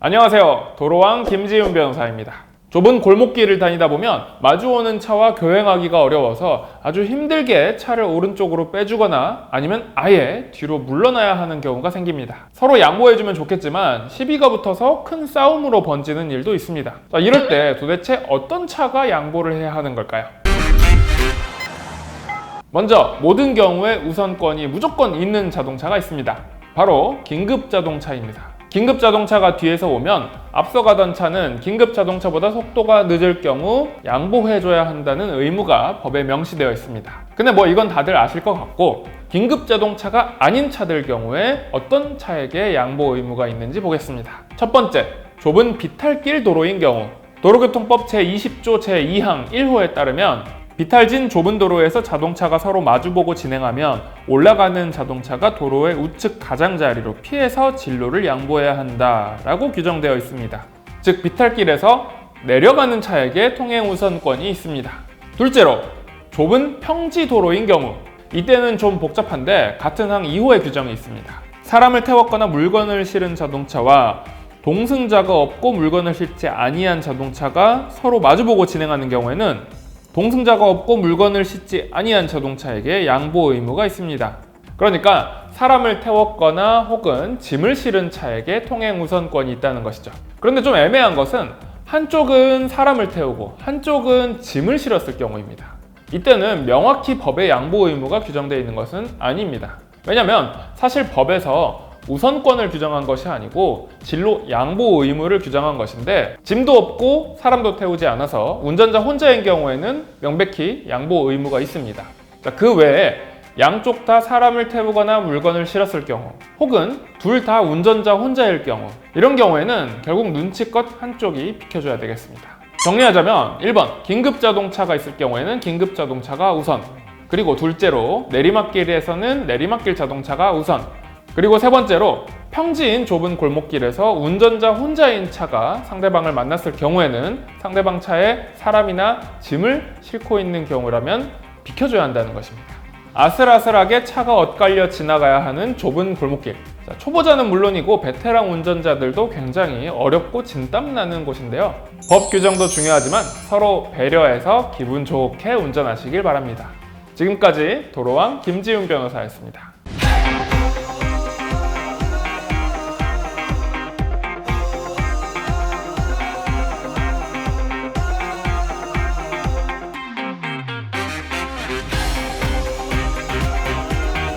안녕하세요. 도로왕 김지훈 변호사입니다. 좁은 골목길을 다니다 보면 마주오는 차와 교행하기가 어려워서 아주 힘들게 차를 오른쪽으로 빼주거나 아니면 아예 뒤로 물러나야 하는 경우가 생깁니다. 서로 양보해주면 좋겠지만 시비가 붙어서 큰 싸움으로 번지는 일도 있습니다. 자, 이럴 때 도대체 어떤 차가 양보를 해야 하는 걸까요? 먼저 모든 경우에 우선권이 무조건 있는 자동차가 있습니다. 바로 긴급 자동차입니다. 긴급 자동차가 뒤에서 오면 앞서가던 차는 긴급 자동차보다 속도가 늦을 경우 양보해줘야 한다는 의무가 법에 명시되어 있습니다. 근데 뭐 이건 다들 아실 것 같고 긴급 자동차가 아닌 차들 경우에 어떤 차에게 양보 의무가 있는지 보겠습니다. 첫 번째, 좁은 비탈길 도로인 경우 도로교통법 제20조 제2항 1호에 따르면 비탈진 좁은 도로에서 자동차가 서로 마주보고 진행하면 올라가는 자동차가 도로의 우측 가장자리로 피해서 진로를 양보해야 한다라고 규정되어 있습니다. 즉 비탈길에서 내려가는 차에게 통행 우선권이 있습니다. 둘째로 좁은 평지 도로인 경우 이때는 좀 복잡한데 같은 항 2호의 규정이 있습니다. 사람을 태웠거나 물건을 실은 자동차와 동승자가 없고 물건을 싣지 아니한 자동차가 서로 마주보고 진행하는 경우에는 동승자가 없고 물건을 싣지 아니한 자동차에게 양보 의무가 있습니다. 그러니까 사람을 태웠거나 혹은 짐을 실은 차에게 통행 우선권이 있다는 것이죠. 그런데 좀 애매한 것은 한쪽은 사람을 태우고 한쪽은 짐을 실었을 경우입니다. 이때는 명확히 법에 양보 의무가 규정되어 있는 것은 아닙니다. 왜냐하면 사실 법에서 우선권을 규정한 것이 아니고 진로 양보 의무를 규정한 것인데 짐도 없고 사람도 태우지 않아서 운전자 혼자인 경우에는 명백히 양보 의무가 있습니다. 자, 그 외에 양쪽 다 사람을 태우거나 물건을 실었을 경우 혹은 둘 다 운전자 혼자일 경우 이런 경우에는 결국 눈치껏 한쪽이 비켜줘야 되겠습니다. 정리하자면 1번 긴급 자동차가 있을 경우에는 긴급 자동차가 우선 그리고 둘째로 내리막길에서는 내리막길 자동차가 우선 그리고 세 번째로 평지인 좁은 골목길에서 운전자 혼자인 차가 상대방을 만났을 경우에는 상대방 차에 사람이나 짐을 싣고 있는 경우라면 비켜줘야 한다는 것입니다. 아슬아슬하게 차가 엇갈려 지나가야 하는 좁은 골목길. 자, 초보자는 물론이고 베테랑 운전자들도 굉장히 어렵고 진땀나는 곳인데요. 법 규정도 중요하지만 서로 배려해서 기분 좋게 운전하시길 바랍니다. 지금까지 도로왕 김지훈 변호사였습니다.